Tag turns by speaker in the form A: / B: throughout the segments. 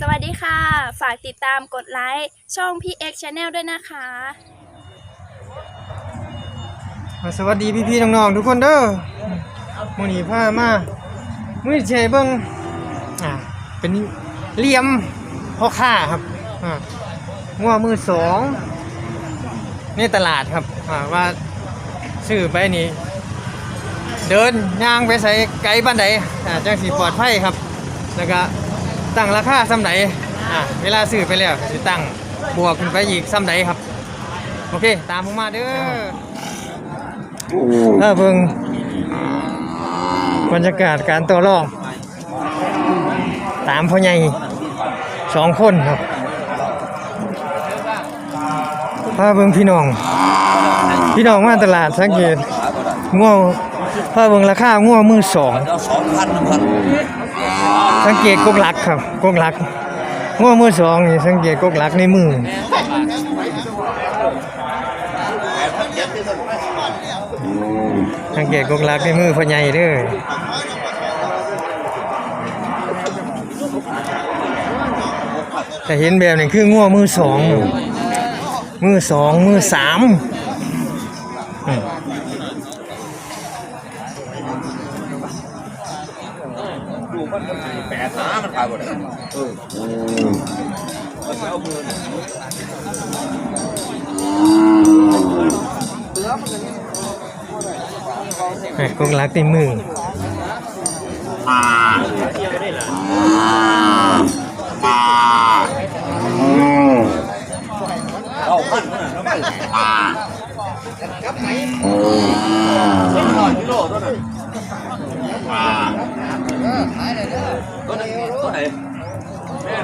A: สวัสดีค่ะ ฝากติดตามกดไลค์ช่อง PX Channel ด้วยนะคะ
B: สวัสดีพี่ๆน้องๆทุกคนเด้อมื้อนี้พามามื้อเชยเบิ่งอ่าเป็นเหลี่ยมพ่อค้าครับอ่างัวมือสองในตลาดครับอ่าว่าซื้อไปนี่เดินย่างไปใส่ไกลบ้านใดอ่าจังสิปลอดภัยครับแล้วก็ ตั้งราคาซ้ำใดอ่าเวลาซื้อไปแล้วก็สิตั้งบวกขึ้นไปอีกซ้ำใดครับ โอเค ตามผมมาเด้อถ้าเบิ่งบรรยากาศการตัวรอง ตามพ่อใหญ่สองคนครับพาเบิ่งพี่น้อง พี่น้องมาตลาดสังเกตง่วพาเบิ่งราคาง่วมือสอง
C: สองพันหนึ่งพัน
B: สังเกตกกหลักครับกกหลักง่วมือสองนี่สังเกตกกหลักในมือสังเกตกกหลักในมือพ่อใหญ่เด้อแต่เห็นแบบนี้คือง่วมือสองมือสองมือสาม อืม
C: แปดห้ามันขายหมดเลย
B: แหม่กกหลักในมือ
C: เก้าพันนั่นน่ะไม่หน่อยกิโลตัวนั้น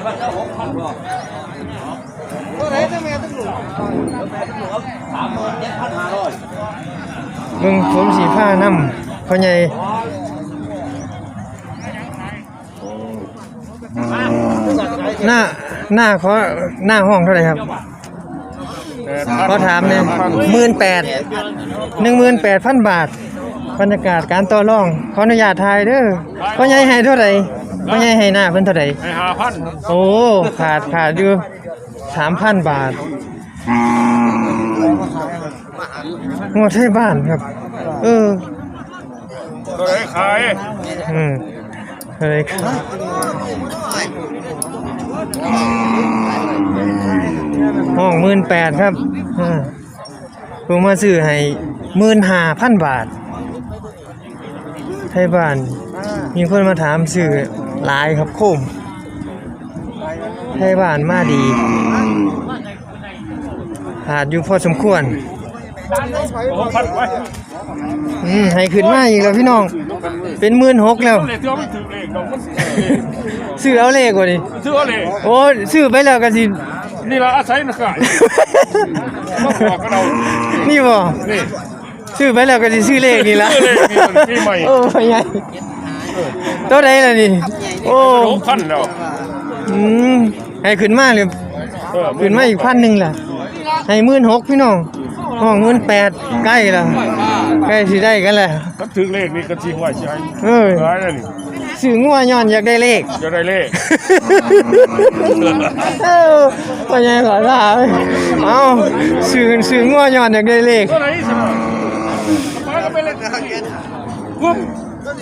C: พันเก้าหกพันหรอตัวไหนตัวแม่ตัวหนูตัวแม่ตัวหนูครับสามหมื่นเจ็ดพันห้าร้อย
B: มึงผมสีผ้าน้ำพ่อใหญ่หน้าหน้าเขาหน้าห้องเท่าไหร่ครับเขาถามเนี่ยหมื่นแปดหนึ่งหมื่นแปดพันบาท บรรยากาศการต่อรองขออนุญาตถ่ายเด้อพ่อใหญ่ให้เท่าไหร่ พ่อใหญ่ให้หน้าเพิ่นเท่าไหร่
D: ให้ห้าพัน
B: โอ้ขาดขาดอยู่สามพันบาทงวดให้บ้านครับ เออ
D: ตัวไหนขาย
B: อืมอะไรครับห้องหมื่นแปดครับอ่าผมมาซื้อให้หมื่นห้าพันบาทให้บ้าน มีคนมาถามซื้อ หลายครับโคมให้บ้านมาดีขาดอยู่พอสมควร
D: หกพันไว้
B: อืมให้ขึ้นมาอีกแล้วพี่น้อง เป็นหมื่นหกแล้ว
D: เลยที่ว่าไม่ถือเลขเราก็
B: ซื้อเอาเลขกว่าดิ
D: ซื้อเลย
B: โอ้ซื้อไปแล้วก็สิ
D: นี่เราอาศัยนะขายต้องบอกกับเรา
B: นี่บ่
D: นี่
B: ซื้อไปแล้วก็สิซื้อเลขนี่ละ
D: ซื้อเลขนี่มันปีใหม่
B: โอ้ยใหญ่ ตัวใดล่ะนี่ โอ้
D: หกพันแล้ว
B: อืมให้ขึ้นมาเลย
D: เออ
B: ขึ้นมาอีกพันหนึ่งล่ะ ให้หมื่นหกพี่น้องห้องหมื่นแปดใกล้แล้วใกล้สิได้กันแล้ว
D: ถ้าถือเลขนี่ก็จริงว่าใช่
B: เอ้ย
D: ขายแล้วนี่
B: ซื้องัวย้อนอยากได้เลข
D: จะได้เลข
B: เอ้าว่าไงขอลาเว้ยเอ้าซื้อซื้องัวย้อนอยากได้เลข
D: ตัวไหนสิมาก็ไปเล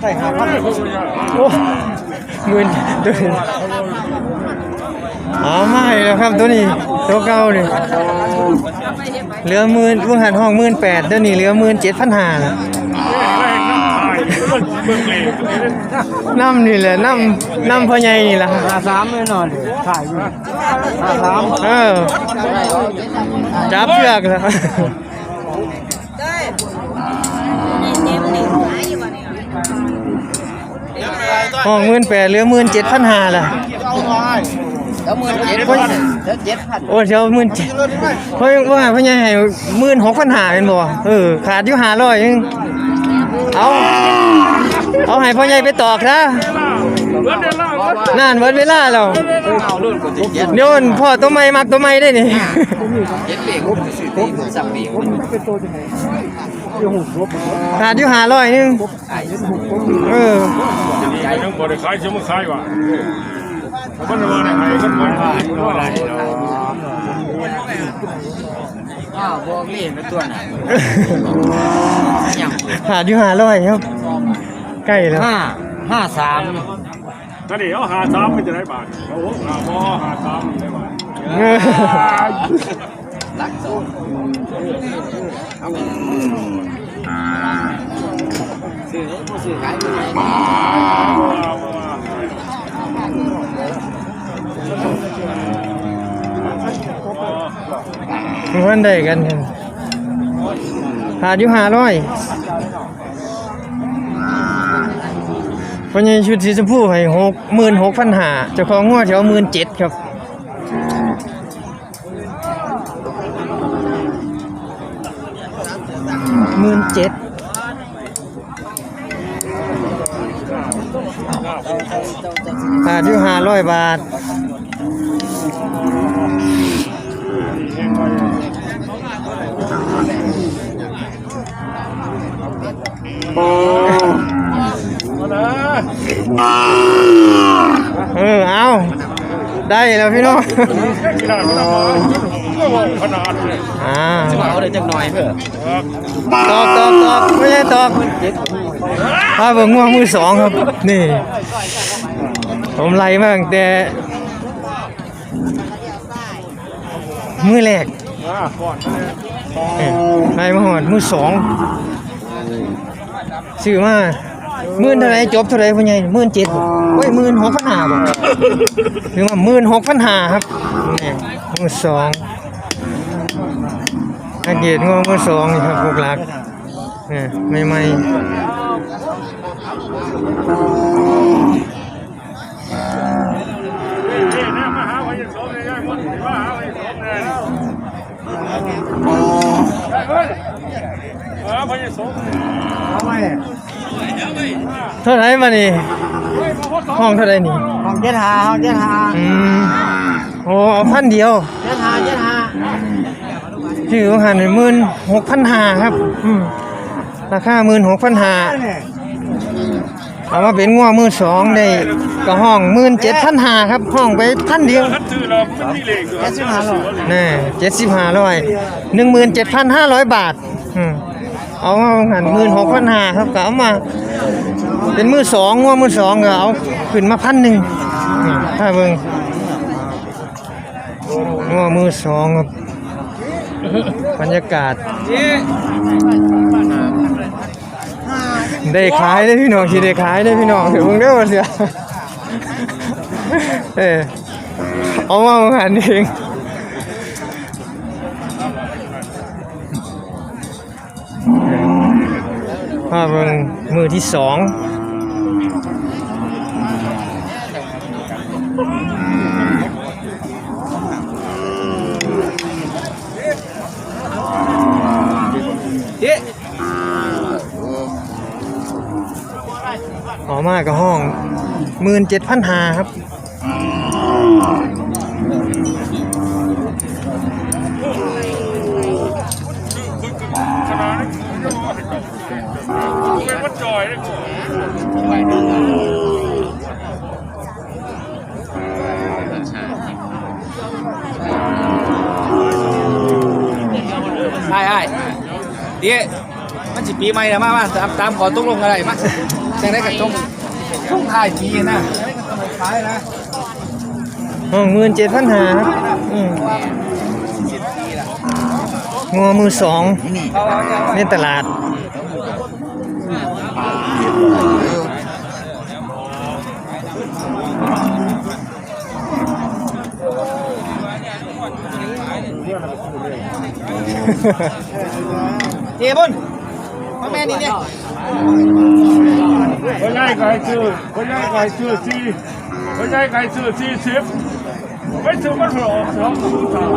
B: ใช่ครับโอ้เงินตัวนี้อ๋อไม่แล้วครับตัวนี้ตัวเก่านี่เหลือหมื่นเพิ่งหันห้องหมื่นแปดเดี๋ยวนี้เหลือหมื่นเจ็ดพันห้า
D: เอ้ยแล้วน้ำ
B: นี่แหละน้ำน้ำพ่อใหญ่นี่แหละหาสามเลยนอนถ่ายอยู่หาสามเออจับเชือกแล้ว ห้องหมื่นแปดเหลือหมื่นเจ็ดพันห้าล่ะ
C: แล้วหมื่นเจ็ดพันแล้วเจ็ดพัน
B: โอ้เดี๋ยวหมื่นเจ็ดเพราะว่าพ่อใหญ่ให้หมื่นหกพันห้าเป็นบ่เออขาดอยู่ห้าร้อยนึงเอาเอาให้พ่อใหญ่ไปตอกนะนั่นเบิดเวลาแล้ว
C: เอารุ่นกูจะเจ็ด
B: เดี๋ยวพ่อตัวใหม่มักตัวใหม่ได้นี่
C: เจ็ดเปียกสี่ปีสับปีก
B: ขาดอยู่ห้าร้อยนึงเออ
D: ใจทั้งบริขายจะมขายว่ะมันมาในไห้มันมาได้
C: อ้าวบอกเล่นตัวไหนยัง
B: ขาดอยู่หาร้อยครับใกล้แล้ว
C: ห้าห้าสาม
D: นั่นนี่เอาหาสามไม่จะได้บาทเอาหาหมอหาสามได้บาท
B: เออ
C: ลักสองซื้อผู้ซื้อขายผู้ไหน
B: มันได้กันครับขาดอยู่ห้าร้อยพ่อใหญ่ชุดสีชมพูให้หกหมื่นหกพันหาเจ้าของงวดแถวหมื่นเจ็ดครับ หมื่นเจ็ดขาดอยู่ห้าร้อยบาท เออ เอา ได้แล้วพี่น้อง
D: ขนาดเลย
B: อ่า
C: เอาเลยจังหน่อยเพื่อ
B: ตอกตอกตอกไม่ใช่ตอกถ้าเบิ่งง่วงมือสองครับ นี่ ผมไล่มาตั้งแต่มือแรก
D: อ่า
B: ยไล่มาหอดมือสองซื้อมาหมื่นเท่าไรจบเท่าไรพ่อใหญ่หมื่นเจ็ดโอ้ยหมื่นหกพันห้าบ่ซื้อมาหมื่นหกพันห้าครับนี่มือสอง นักเกียรติงวมือสองนี่ครับพวกหลักเนี่ยใหม่ๆ
D: นี่เนี่ยมาหาพยัญชนะเลยได้หมดมาหาพยัญชนะเลยได้เฮ้ยหาพยัญชนะ
B: เท่าไหรมานี่ห้องเท่าไหรนี่
C: ห้องเจ็ดหาห้องเจ็ดหา
B: อืมโอ้เอาพันเดียว
C: เจ็ดหาเจ็ดหา
B: ชื่อของหันหมื่นหกพันห้าครับ อืมราคาหมื่นหกพันห้าเอามาเป็นงัวมือสองได้ก็ห้องหมื่นเจ็ดพันห้าครับ ห้องไปพันเดียว
D: คัดซื้อเราไม่มีเลขตัวคัดซื้อเรา
B: แน่เจ็ดสิบห้าร้อยหนึ่งหมื่นเจ็ดพันห้าร้อยบาท อืมเอามาหันหมื่นหกพันห้าครับก็เอามา เป็นมือสองงัวมือสองก็เอาขึ้นมาพันหนึ่งนี่ถ้าเบิ่งงัวมือสองครับ บรรยากาศ ได้ขายได้พี่น้องที่ได้ขายได้พี่น้องเดี๋ยวมึงเด้อว่าเสียเออเอามาหันเองภาพเบิ่งมือที่สอง อมากับห้องหมื่นเจ็ดพันหาครับ
D: ขนาดนี้เป็นวัดจอยเลยกู
C: ใช่ใช่เดี๋ยวมันสิปีใหม่แล้วมามาตามตามขอตกลงอะไรมา จังได้กับตรงช่วงท้ายปีนะขายนะ
B: ห้องหมื่นเจ็ดพันหาครับอืมงัวมือสองในตลาด
C: เดี๋ยวบุญ
D: พ่อแม่นี่เนี่ย
E: คนใหญ่ไก่ซื้อคนใหญ่ไก่ซื้อสี่คนใหญ่ไก่ซื้อสี่สิบไม่ซื้อมันหรอกสองสาม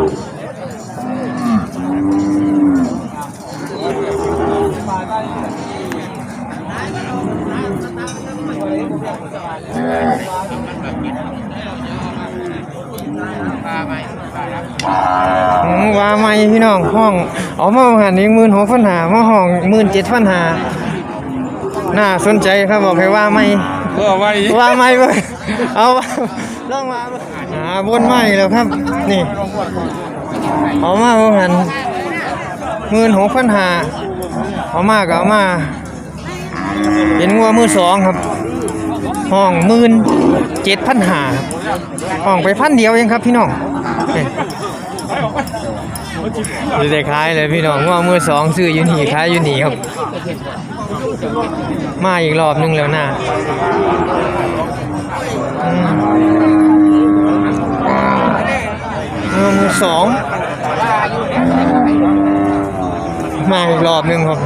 B: ว่าไม่พี่น้องห้อง เอามาหันอีกหมื่นหกพันหามาห้องมื่นเจ็ดพันหา น่าสนใจครับบอกให้ว่าไม่
E: เพื่อไว้
B: ว่าไม่เว้ยเอาว่าลองมาเบิ่งอ่าบนไม่แล้วครับ นี่เอามาบ่หันหมื่นหกพันหาเอามาก็เอามาเป็นงัวมือสองครับ ห้องหมื่นเจ็ดพันหาห้องไปพันเดียวเองครับพี่น้องนี่ดูได้ขายเลยพี่น้องงัวมือสองซื้ออยู่นี่ขายอยู่นี่ครับ มาอีกรอบนึงแล้วนะมือสองมาอีกรอบนึงครับ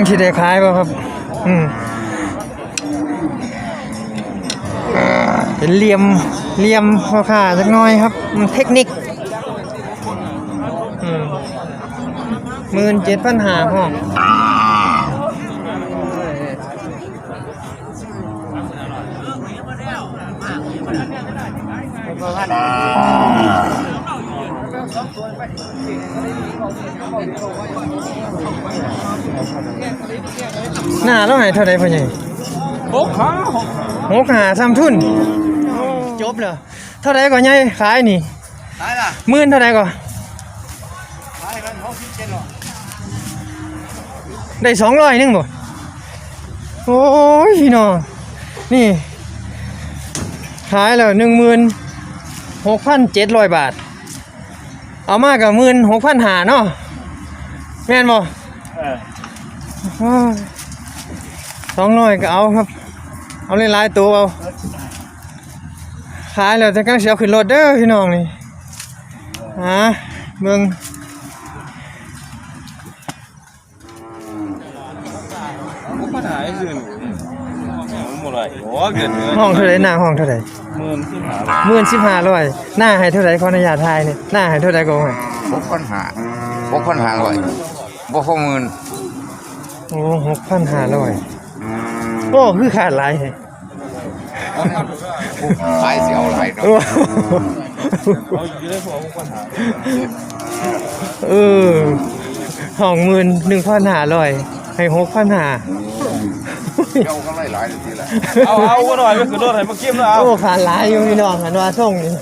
B: งที่ได้ขายป่ะครับ อืมเป็นเหลี่ยมเหลี่ยมพ่อค้าสักน้อยครับ เทคนิคมหมื่นเจ็ดพันหาห้อง หน้าเราไหนเท่าไรพ่อใหญ่
E: หกขาหก
B: หกหาซ้ำทุนจบเลยเท่าไรก่อนใหญ่ขายนี่
D: ตายละ
B: หมื่นเท่าไรก่อน
D: ตายมันหกสิบเจ็ดหรอ
B: ได้สองร้อยนึงบ่โอ้ยพี่น้องนี่ขายแล้วหนึ่งหมื่นหกพันเจ็ดร้อยบาท เอามากับหมื่นหกพันหาเนาะแม่นบ่
E: เออ
B: สองร้อยก็เอาครับ เอาหลายๆตัวเอาขายแล้วจะกั้งเสียวขึ้นรถเด้อพี่น้องนี่ฮะเบิ่ง
C: ผมมาหายซื้อหมดเลยโอ้เกินเงิน
B: ห้องเท่าไหรหน้าห้องเท่าไหร
C: หมื่นขึ้นหา
B: หมื่นสิบห้าร้อยหน้าให้เท่าไหรขออนุญาตทายนี่หน้าให้เท่าไหรก็ให้
F: หกพันหาหกพันหาร้อยบ่พอหมื่น
B: โอ้หกพันห้าร้อยโอ้คือขาดหลายแฮะ
F: ขายเสียวหลายเนาะ
B: โอ้
C: เอาอยู่ได้พอผมปัญหา
B: เออห้องหมื่นหนึ่งพันห้าร้อยให้หกพันห้า
F: เจ้าก็ไล่หลายทีละ
C: เอาเอาก็หน่อยไปขึ้นรถให้มาเก็บแล้วเอา
B: โอ้ขาดหลายอยู่พี่น้องหันว่าส่งนี่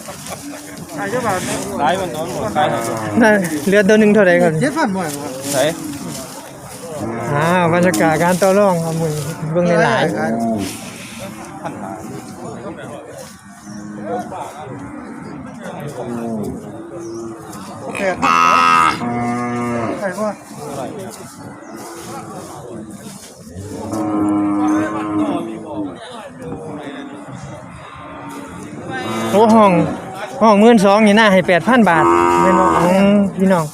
C: หลายมันนอนหมดขายหมด
B: นั่นเหลือตัวหนึ่งเท่าไหรครับ
D: เจ็ดพันบ่อย
C: ใส่
B: อ่าบรรยากาศการต่อรองครับมึงเบิ่งหลาย
D: แปดใครว่า
B: อ้ห้องห้องหมื่นสองนี่น่าให้แปดพันบาทแม่นบ่อืมพี่น้อง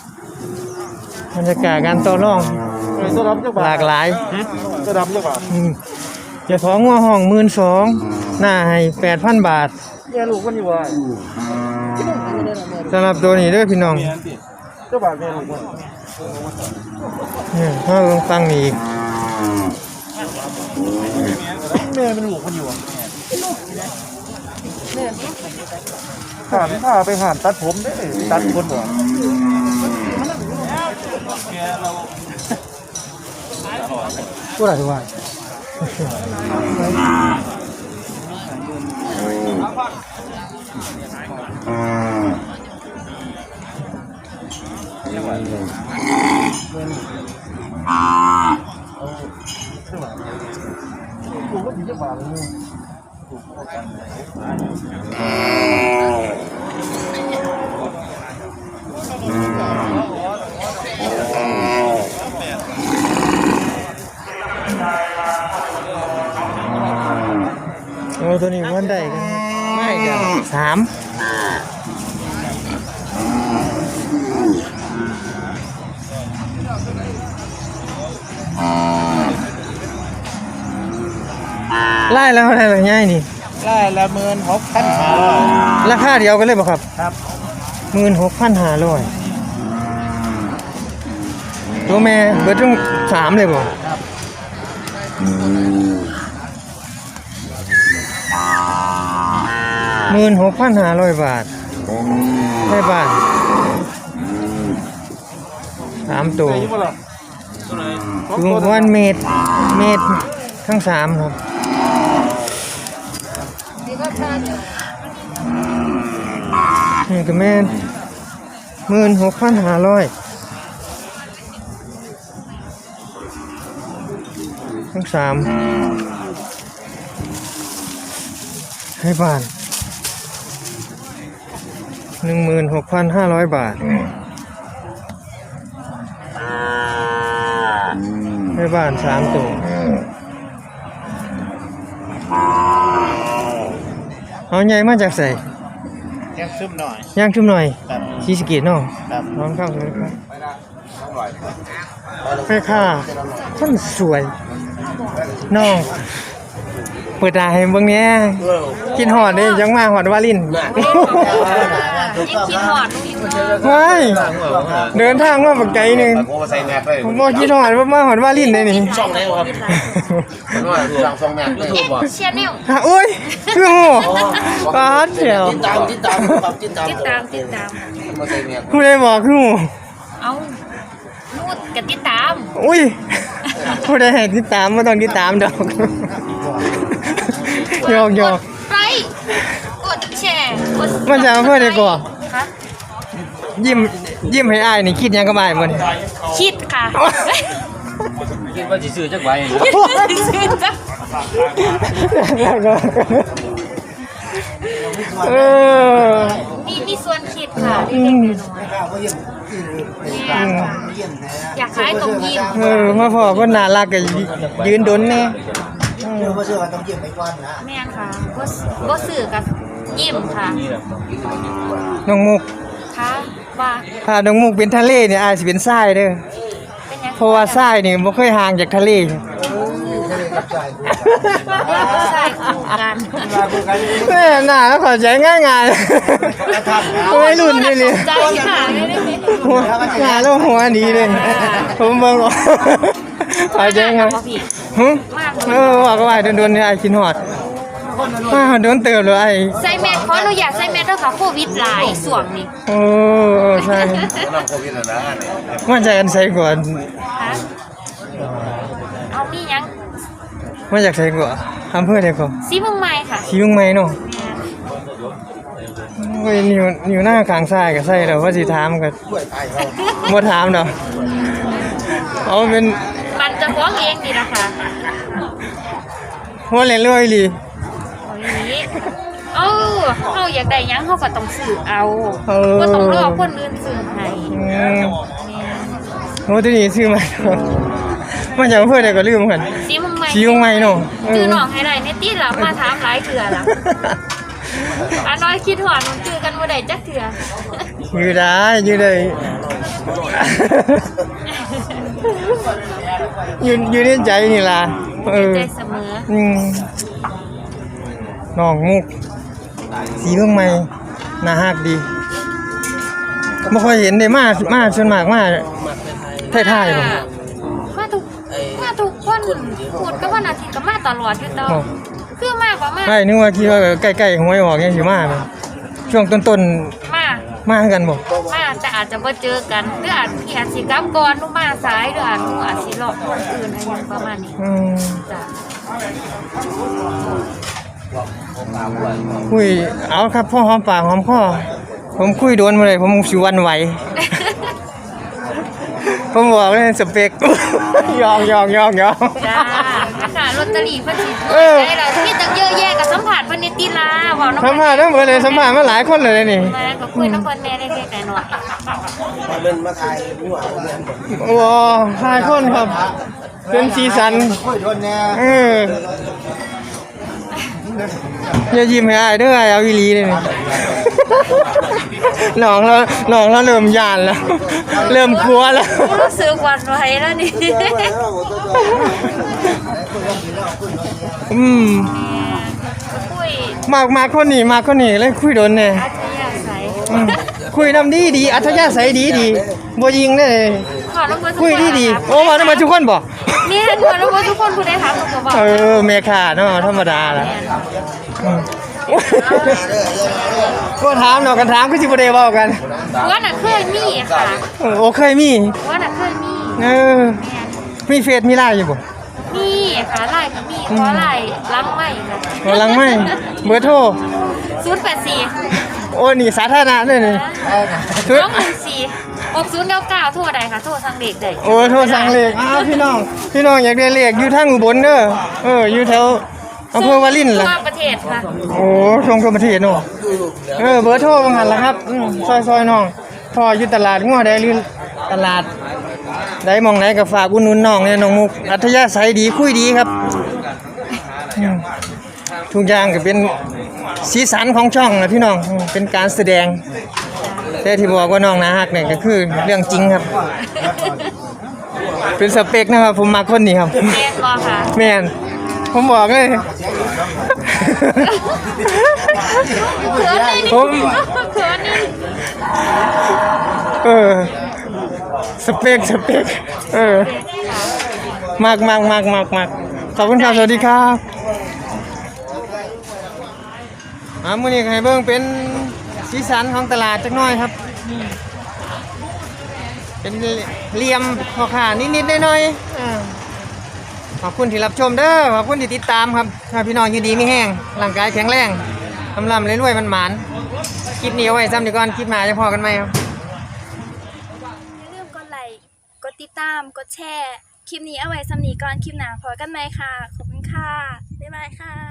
B: บรรยากาศการต่อรอง
D: จะรับจักบา
B: ห
D: ท
B: ลากหลาย
D: จะรับจักบาท
B: อืมเจ้าของงัวห้องหมื่นสองน่าให้แปดพันบาท
D: แม่ลูกมันอยู่ว่า
B: สำหรับตัวนี้เด้อพี่น้อง
D: เจ้าบาทแม่ลูกมัน
B: เนี่ยถ้าลองฟังนี่อีก
D: แม่เป็นลูกมันอยู่อะ
E: หานพาไปหานตัดผมได้ตัดคนบ่
B: ผู้ใดว่า โอ้ตัวนี้วันได้กันไม่กันสาม ไล่แล้วอะไรแบบง่ายนี่
E: ได้ละหมื่นหกพันห้า
B: ราคาเดียวกันเลยป่ะครับ
E: ครับ
B: หมื่นหกพันห้าร้อยตัวแม่เบิดทั้งสามเลยบ่หมื่นหกพันห้าร้อยบาทได้บาทสามตัวคือวันเมตร เมตรทั้งสามครับ ก็แม่นหมื่นหกพันห้าร้อยทั้งสามให้บานหนึ่งหมื่นหกพันห้าร้อยบาทให้บ้านสามตัวเอาใหญ่มาจากใส่
E: ยังซึมหน่อย
B: ย่างชุ่มหน่อย
E: ครับ
B: ชีสเกีตเนาะ
E: ครับ
B: น้องเข้าเลยครับแม่ค่ะคนสวยน้องเปิดตาให้เบิ่งเนี้ยกินหอดเด้ยังมาหอดวาลิน
A: ยังคิดหอดลูกอยู่เลย
B: ว้ายเดินทางมาบักไกลหนึง
C: ผมมาใส่แมสเลย
B: ผมบ่กินหอดว่ามาหอดวาลินเลยนี่
C: ช่องไหนครับผมว่าช่องสองแมสเลย
A: เอ็กเชียแนล
B: ฮะโอ้ยคือโหปาดเสียว
C: ติดตามติดตามครับติดตาม
A: ติดตามติดตาม
C: มาใส่แมส
B: ผู้ใดบอกคือโห
A: เอานูดกับติดตาม
B: อุ้ยผู้ใดให้ติดตามบ่ต้องติดตามดอก หยอกหยอก
A: กดไลค์กดแชร์กด
B: มันจะเอาเพื่อได้ก่อ
A: คะ
B: ยิ้มยิ้มให้อ้ายนี่คิดหยังกับอ้ายบ่นี่
A: คิดค่ะ
C: คิดว่าจะซื้อจักใบ
A: ซื้อจ้ะ
B: เออ
A: มีมีส่วนคิดค่ะเล็กๆน้อยๆอยากขายตรงยิ้ม
B: เออมาพอก็น่ารักก็ยืนดนแน่
A: แม่นค่ะบ่บ่ซื้อกับยิ้มค่ะ
B: น้องมุก
A: ค่ะว่า
B: ถ้าน้องมุกเป็นทะเลเนี่ยอาจสิเป็นทรายเด้อ
A: เป็นยัง
B: เพราะว่าทรายนี่บ่เคยห่างจากทะเล
A: เด็กผู้ชายคู่กัน
B: แม่น่าเข้าใจง่ายๆโอ้ยรุ่นนี่เลย
A: ใจค่ะ หั
B: วหน้าแล้วหัวดีเลยผมบิ่งออกเข้าใจง่าย
A: บ่พี่
B: หึเออว่าก็ว่าโดนๆเนี่ยไอ้กินฮอดมาโดนเติบเลยไอ้
A: ใส่แมสขออนุญาตใส่แมสด้วยค่ะโควิดหลายส่วงนี้
B: โอ้ใช่
C: น้ำโควิดนะ
B: มันใจกันใส่ก่อน
A: ค่ะเอามียัง
B: มาจากใส่ก่อนอำเภอใดก่อน
A: ซีเมืองใหม่ค่ะ
B: สีเมืองใหม่เนาะโอ้ยนิ้วนิ้วหน้าข้างซ้ายก็ใส่แล้วว่าสิถามก็บ่ถามดอกเอาเป็น
A: มันจะฟ้องเองนี่นะคะ
B: หัวเล่นเลยอีหลี
A: เอาอย่างนี้เอ้าเฮาอยากได้หยังเฮาก็ต้องซื้อเอา
B: เออ
A: บ่ต้องรอคนอื่นซื้อให้
B: อืม
A: แม่น
B: โอ้ตัวนี้ซื้อมามาจากอำเภอใดก็ลืมกัน
A: ซีเมืองใหม่
B: สีเมืองใหม่เนาะเออ
A: จื้อน้องให้ได้ในตีหลับมาถามหลายเทื่อล่ะอันน้อยคิดหอดมันจื้อกันบ่ได้จักเทื่อ
B: อยู่ได้อยู่ได้ อยู่อยู่ในใจนี่ล่ะเออ
A: ใจเสมอ
B: อืมน้องมุก สีเมืองใหม่น่าฮักดีไม่ค่อยเห็นได้มามาส่วนมากมาท้ายๆบ่
A: มาทุกมาทุกวันพูดก็วันอาทิตย์ก็มาตลอดอยู่ต่อ
B: อ๋อ
A: คือคือมากกว่ามา
B: ใช่นึกว่าคิดว่าใกล้ๆหวยออกยังสิมาเลยช่วงต้น
A: มา
B: ๆมากันบ่
A: มา แต่อาจจะมาเจอกันหรืออาจพี่อาจสิกลับก่อนหนุมาสายหรืออาจหนูอาจสิรอคนอื่นอะไรอย่างประมาณนี้
B: อืม
A: จ้ะ
B: คุยเอาครับพ่อหอมปากหอมคอผมคุยโดนมาเลยผมสิหวันไหว ผมบอกเลยสเปก ยองยองยองยอง
A: จ้าค่ะลอตเตอรี่เพิ่นสิ
B: เออ
A: ได้แล้วมีตั้งเยอะแยะกับสัมผัสเพิ่นนี่ ติลาเว้าน้ำ
B: สัมภาษณ์ทั้งหมดเลยสัมภาษณ์มาหลายคนเลยนี่
A: มาก็คุยน้ำเพิ่นแม่ได้เล็กๆน้อย
D: เป็นมาถ่ายหัวเรียน
B: โอ้หลายคนครับ เป็นสีสัน
D: คุยโดนแน่
B: เอออย่ายิ้มให้อายเด้ออายเอาอีหลีเลยนี่ น้องเราน้องเราเริ่มยานแล้ว เริ่มกลัวแล้ว
A: ๆรู้สึกหวั่นไหวแล้วนี่
B: อืม มากมากคนนี้มากคนนี้เลยคุยโดนเนี่ย
A: อัธยาศัย
B: อืมคุยนำดีดีอัธยาศัยดีดีบ่ยิงได้เลย
A: ขอน้ำเพิ่นทุก
B: คุย
A: คน
B: ดีดี
A: นะคะ
B: โอ้มามาทุกคนบ่
A: แม่นขอน้ำเพิ่นทุกคนผู้ใดถามก็บอก
B: เออแม่ค่าเนาะธรรมดาล่ะอืมก็ถามเนาะกันถามก็สิบ่ได้เว้ากัน
A: ผัวน่ะเคยมีค่ะ
B: โอ้เคยมี
A: ผัวน่ะเคยมี
B: เออมีเฟซมีไลน์อยู่บ่
A: มีค่ะไล่ก็มีขอไล่ล้างไม่ค่ะ
B: กำลังไม่เบอร์โทร
A: ศูนย์แปดสี่
B: โอ้นี่สาธารณะเลยนี่
A: สองหนึ่งสี่หกศูนย์เก้าเก้าโทรใดค่ะโทรทางเด็กได้
B: โอ้โทรสั่งเลขอ้าวพี่น้อง พี่น้องอยากได้เลขอยู่ทางอุบลเด้อ เออ อยู่แถวอำเภอวารินล่ะ
A: ทั่วประเทศค่ะ
B: โอ้ทรงทั่วประเทศเนาะเออ เบอร์โทรบางหันล่ะครับอืมซอยๆน้องพ่ออยู่ตลาดงัวได้หรือตลาด ได้มองไหนก็ฝากอุดหนุนน้องเนี่ยน้องมุก อัธยาศัยดีคุยดีครับอืมทุกอย่างก็เป็นสีสันของช่องนะพี่น้องอืมเป็นการแสดง แต่ที่บอกว่าน้องนาฮักเนี่ยก็คือเรื่องจริงครับ เป็นสเปคนะครับ ผมมาคนนี้ครับ
A: เรียนบอค่ะ
B: แมนผมบอกเลย
A: เขินเลยนี่
B: ผม
A: เขินนี่
B: เออ สเปคสเปคเออมากมากมากมากมากขอบคุณครับ สวัสดีครับอ่ามื้อนี้ก็ให้เบิ่งเป็นสีสันของตลาดจักหน่อยครับ เป็นเหลี่ยมพ่อค้านิดๆหน่อยๆอ่าขอบคุณที่รับชมเด้อขอบคุณที่ติดตามครับถ้าพี่น้องอยู่ดีไม่แห้งร่างกายแข็งแรงลำลำรวยๆมันหมานๆคลิปนี้เอาไว้ซ้ำดีก่อนคลิปหน้าจะพอกันไหมครับ
G: ดติดตาม กดแชร์ คลิปนี้เอาไว้สำนีก่อน คลิปหน้าพอกันไหมค่ะ ขอบคุณค่ะ บ๊ายบายค่ะ